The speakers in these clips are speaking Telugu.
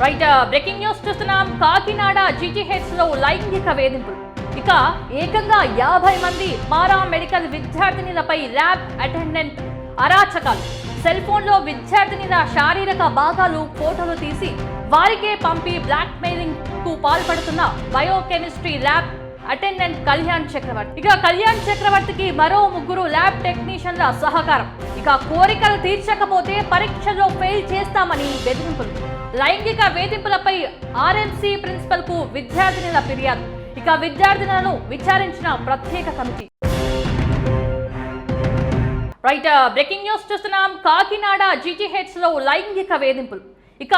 రైట్ బ్రేకింగ్ న్యూస్ చూస్తున్నాం. కాకినాడ జీజీహెచ్లో లైంగిక వేధింపులు. ఇక ఏకంగా యాభై మంది పారా మెడికల్ విద్యార్థినిలపై ల్యాబ్ అటెండెంట్ అరాచకాలు. సెల్ ఫోన్లో విద్యార్థినిల శారీరక భాగాలు ఫోటోలు తీసి వారికే పంపి బ్లాక్ మెయిలింగ్కు పాల్పడుతున్న biochemistry lab attendant Kalyan Chakravarthi. ఇక కళ్యాణ్ చక్రవర్తికి మరో ముగ్గురు ల్యాబ్ టెక్నీషియన్ల సహకారం. ఇక కోరికలు తీర్చకపోతే పరీక్షలో ఫెయిల్ చేస్తామని బెదిరింపులు. లైంగిక వేధింపులపై ఆర్ఎంసీ ప్రిన్సిపల్కు విద్యార్థినుల ఫిర్యాదు. ఇక విద్యార్థినులను విచారించిన ప్రత్యేక కమిటీ. రైట్ బ్రేకింగ్ న్యూస్ చూస్తున్నాం. కాకినాడ జీటీహెచ్లో లైంగిక వేధింపులు. ఇక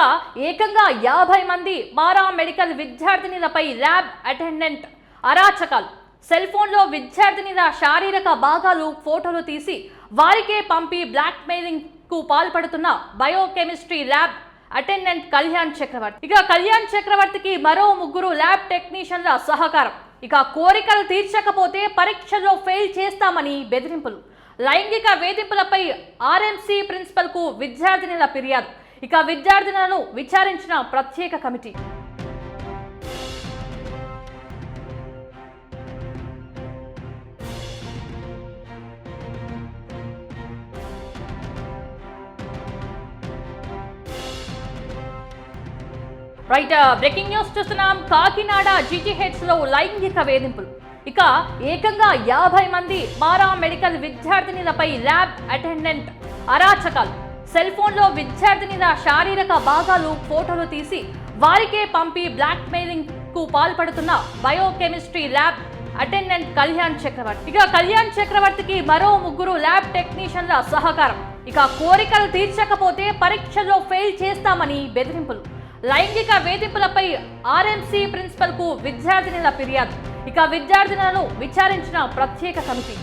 ఏకంగా యాభై మంది పారా మెడికల్ విద్యార్థినిలపై ల్యాబ్ అటెండెంట్ అరాచకాలు. సెల్ ఫోన్లో విద్యార్థినిల శారీరక భాగాలు ఫోటోలు తీసి వారికే పంపి బ్లాక్ మెయిలింగ్కు పాల్పడుతున్న biochemistry lab attendant Kalyan Chakravarthi. ఇక కళ్యాణ్ చక్రవర్తికి మరో ముగ్గురు ల్యాబ్ టెక్నీషియన్ల సహకారం. ఇక కోరికలు తీర్చకపోతే పరీక్షలో ఫెయిల్ చేస్తామని బెదిరింపులు. లైంగిక వేధింపులపై ఆర్ఎంసీ ప్రిన్సిపల్కు విద్యార్థినుల ఫిర్యాదు. ఇక విద్యార్థినులను విచారించిన ప్రత్యేక కమిటీ. రైట్ బ్రేకింగ్ న్యూస్ చూస్తున్నాం. కాకినాడ జీజీహెచ్లో లైంగిక వేధింపులు. ఇక ఏకంగా యాభై మంది పారా మెడికల్ విద్యార్థినిలపై ల్యాబ్ అటెండెంట్ అరాచకాలు. సెల్ ఫోన్లో విద్యార్థినిల శారీరక భాగాలు ఫోటోలు తీసి వారికే పంపి బ్లాక్ మెయిలింగ్కు పాల్పడుతున్న biochemistry lab attendant Kalyan Chakravarthi. ఇక కళ్యాణ్ చక్రవర్తికి మరో ముగ్గురు ల్యాబ్ టెక్నీషియన్ల సహకారం. ఇక కోరికలు తీర్చకపోతే పరీక్షలో ఫెయిల్ చేస్తామని బెదిరింపులు. లైంగిక వేధింపులపై ఆర్ఎంసీ ప్రిన్సిపల్కు విద్యార్థినుల ఫిర్యాదు. ఇక విద్యార్థినులను విచారించిన ప్రత్యేక కమిటీ